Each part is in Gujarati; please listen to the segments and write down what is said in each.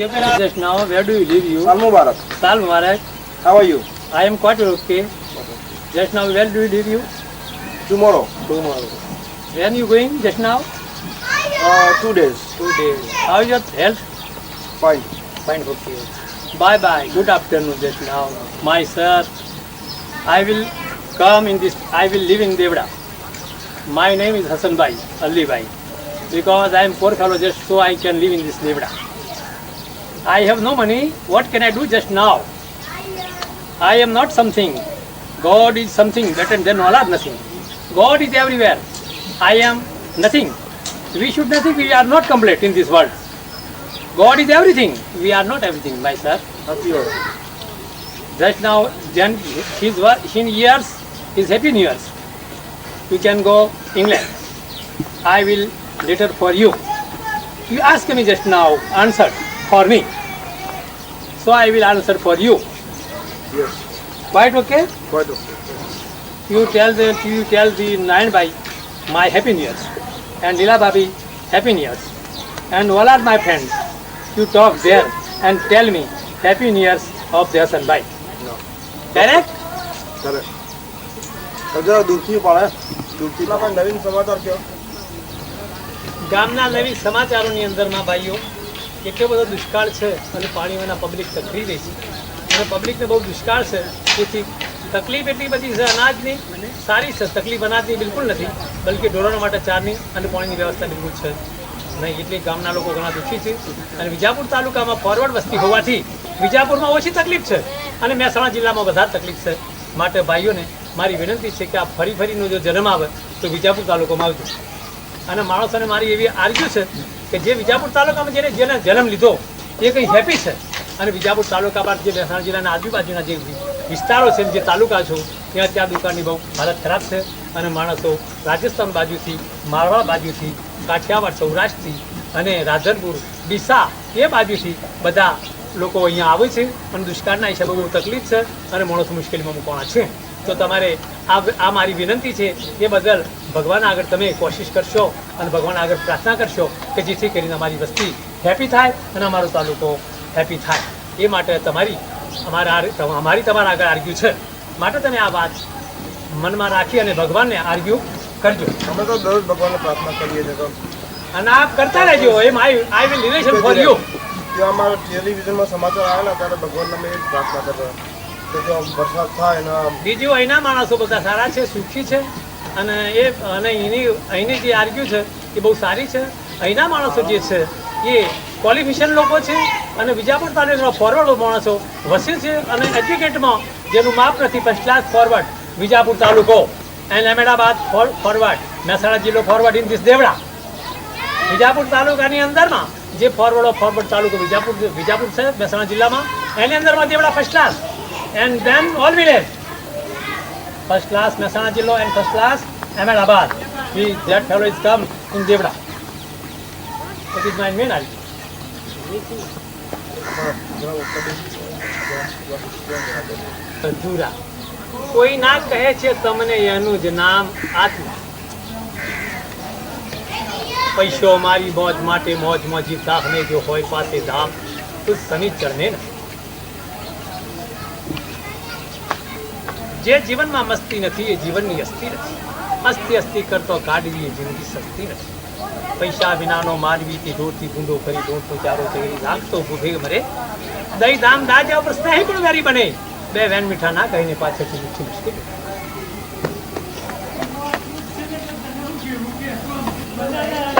Just now, where do you live you? Sal Mubarak. Sal Mubarak. How are you? I am quite okay. Just now, where do you live you? Tomorrow. Tomorrow. When you going just now? Uh, two days. Two days. How is your health? Fine. Fine, okay. Bye bye. Good afternoon just now. My sir, I will come in this, I will live in Devda. My name is Hassan Bhai, Ali Bhai. Because I am poor fellow just so I can live in this Devda. I have no money. What can I do just now? I am not something. God is something better than all are nothing. God is everywhere. I am nothing. We should nothing. We are not complete in this world. God is everything. We are not everything, my sir. Just now, then his in years, his happy new years. You can go England. I will later for you. You ask me just now, answer for me. So I will answer for you. Yes. Quite okay? Quite okay. You tell the you tell the nine by my happy new and Lila Babi happy new and all are my friends. You talk there and tell me happy new of their son by. No. Correct? Correct. જરા દૂરથી પાડે દૂરથી પણ નવીન સમાચાર કયો ગામના નવી સમાચારોની અંદરમાં ભાઈઓ એટલો બધો દુષ્કાળ છે અને પાણીઓના પબ્લિક તકલી રહી છે. અને પબ્લિકને બહુ દુષ્કાળ છે. તેથી તકલીફ એટલી બધી છે અનાજની. સારી છે. તકલીફ અનાજની બિલકુલ નથી. બલકે ઢોરણ માટે ચારની અને પાણીની વ્યવસ્થા બિલકુલ છે નહીં. એટલે ગામના લોકો ઘણા દુઃખી છે. અને વિજાપુર તાલુકામાં ફોરવર્ડ વસ્તી હોવાથી વિજાપુરમાં ઓછી તકલીફ છે. અને મહેસાણા જિલ્લામાં વધારે તકલીફ છે. માટે ભાઈઓને મારી વિનંતી છે કે આ ફરી ફરીનો જો જન્મ આવે તો વિજાપુર તાલુકામાં આવજો. અને માણસોને મારી એવી આર્ગ્યુ છે કે જે વિજાપુર તાલુકામાં જેને જેને જન્મ લીધો, એ કંઈ હેપી છે? અને વિજાપુર તાલુકા બાદ જે મહેસાણા જિલ્લાના આજુબાજુના જે વિસ્તારો છે, જે તાલુકા છો, ત્યાં ત્યાં દુકાનની બહુ હાલત ખરાબ છે અને માણસો રાજસ્થાન બાજુથી મારવા બાજુથી, કાઠિયાવાડ, સૌરાષ્ટ્રથી અને રાધનપુર, ડીસા એ બાજુથી બધા લોકો અહીંયા આવે છે અને દુષ્કાળના હિસાબે બહુ તકલીફ છે અને માણસો મુશ્કેલીમાં મૂકવાના છે. તો તમારે આ આ મારી વિનંતી છે એ બદલ ભગવાન આગળ તમે કોશિશ કરશો અને ભગવાન આગળ પ્રાર્થના કરશો કે જેથી કરીને અમારી વસ્તી હેપી થાય અને અમારો તાલુકો હેપી થાય. એ માટે તમારી અમારા અમારી તમારા આગળ આર્ગ્યુ છે. માટે તમે આ વાત મનમાં રાખી અને ભગવાનને આર્ગ્યુ કરજો. અમે તો દરરોજ ભગવાનને પ્રાર્થના કરીએ છીએ અને આપ કરતા રહેજો. Am I I will relation for you અમારા ટેલિવિઝનમાં સમાચાર આવેલા ત્યારે ભગવાનને મેં પ્રાર્થના કરતા વરસાદ થાય બીજું અહીંના માણસો બધા સારા છે, સુખી છે. અને એ, અને એની, અહીંની જે આર્ગ્યુ છે, એ બહુ સારી છે. અહીંના માણસો જે છે, એ ક્વોલિફિકેશન લોકો છે અને વિજાપુર તાલુકાના ફોરવર્ડ માણસો વસે છે અને એજ્યુકેટમાં જેનું માપ નથી ફર્સ્ટ ક્લાસ ફોરવર્ડ વિજાપુર તાલુકો એન્ડ અહેમદાબાદ ફોરવર્ડ મહેસાણા જિલ્લો forward in this Devda Vijapur તાલુકાની અંદરમાં જે ફોરવર્ડ ઓફ ફોરવર્ડ તાલુકો, વિજાપુર વિજાપુર છે, મહેસાણા જિલ્લામાં, એની અંદરમાં Devda first class and then all village. First class Mehsana Jillo and first class Ahmedabad We, that fellow is come in Devda That is my main idea. અધૂરા. કોઈ ના કહે છે તમને એનું જ નામ આત્મા. પૈસો મારી મોજ માટે મોજ મોજી તાકને જો હોય પાસે ધામ તો શનિચર ને. જે જીવનમાં મસ્તી નથી એ જીવનની અસ્થિ નથી. અસ્તી અસ્તી કરતો કાઢવી એ જિંદગી સસ્તી નથી. પૈસા વિનાનો માનવીથી તે ગુંડો કરી દોડતો ચારો કરી લાગતો ભૂભે મરે. દહી દામ દાજા પ્રશ્ન સ્નેહી પણ વેરી બને. બે વેન મીઠા ના કહીને પાછળથી મીઠી મુશ્કેલી.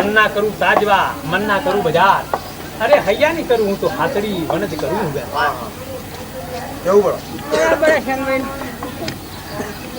મન્ના કરું તાજવા મન્ના કરું બજાર. અરે હૈયા નહીં કરું હું તો હાથડી વનજ કરું હું વેપાર. બરાબર પડે Thank you.